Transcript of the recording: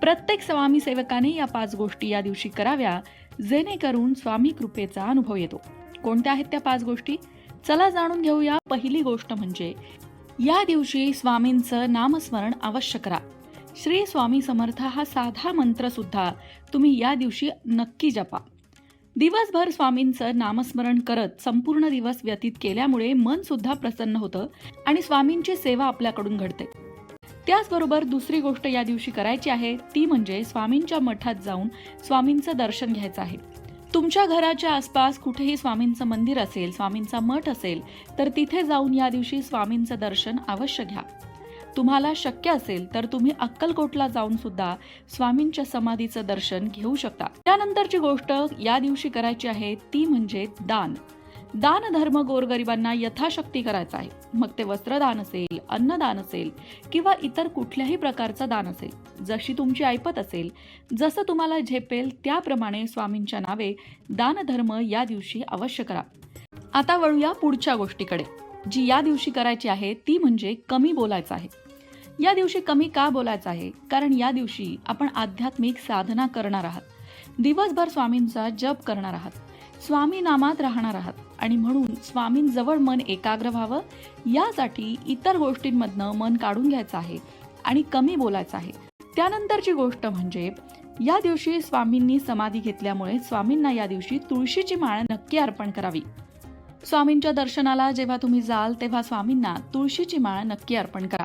प्रत्येक स्वामी सेवकाने या पाच गोष्टी या दिवशी कराव्या जेणेकरून स्वामी कृपेचा अनुभव येतो. कोणत्या आहेत त्या पाच गोष्टी? चला जाणून घेऊया. पहिली गोष्ट म्हणजे या दिवशी स्वामींचं नामस्मरण अवश्य करा. श्री स्वामी समर्थ हा साधा मंत्र सुद्धा तुम्ही या दिवशी नक्की जपा. दिवसभर स्वामींचं नामस्मरण करत संपूर्ण दिवस व्यतीत केल्यामुळे मन सुद्धा प्रसन्न होतं आणि स्वामींची सेवा आपल्याकडून घडते. त्याचबरोबर दुसरी गोष्ट या दिवशी करायची आहे ती म्हणजे स्वामींच्या मठात जाऊन स्वामींचं दर्शन घ्यायचं आहे. तुमच्या घराच्या आसपास कुठेही स्वामींचं मंदिर असेल स्वामींचा मठ असेल तर तिथे जाऊन या दिवशी स्वामींचं दर्शन अवश्य घ्या. तुम्हाला शक्य असेल तर तुम्ही अक्कलकोटला जाऊन सुद्धा स्वामींच्या समाधीचं दर्शन घेऊ शकता. त्यानंतरची गोष्ट या दिवशी करायची आहे ती म्हणजे दान. दान धर्म गोरगरिबांना यथाशक्ती करायचा आहे. मग ते वस्त्रदान असेल अन्नदान असेल किंवा इतर कुठल्याही प्रकारचं दान असेल जशी तुमची ऐपत असेल जसं तुम्हाला झेपेल त्याप्रमाणे स्वामींच्या नावे दानधर्म या दिवशी अवश्य करा. आता वळूया पुढच्या गोष्टीकडे. जी या दिवशी करायची आहे ती म्हणजे कमी बोलायचं आहे. या दिवशी कमी का बोलायचं आहे? कारण या दिवशी आपण आध्यात्मिक साधना करणार आहात. दिवसभर स्वामींचा जप करणार आहात. स्वामी नामात राहणार आहात. आणि म्हणून स्वामींजवळ मन एकाग्र व्हावं. यासाठी इतर गोष्टींमधनं मन काढून घ्यायचं आहे आणि कमी बोलायचं आहे. त्यानंतरची गोष्ट म्हणजे या दिवशी स्वामींनी समाधी घेतल्यामुळे स्वामींना या दिवशी तुळशीची माळ नक्की अर्पण करावी. स्वामींच्या दर्शनाला जेव्हा तुम्ही जाल तेव्हा स्वामींना तुळशीची माळ नक्की अर्पण करा.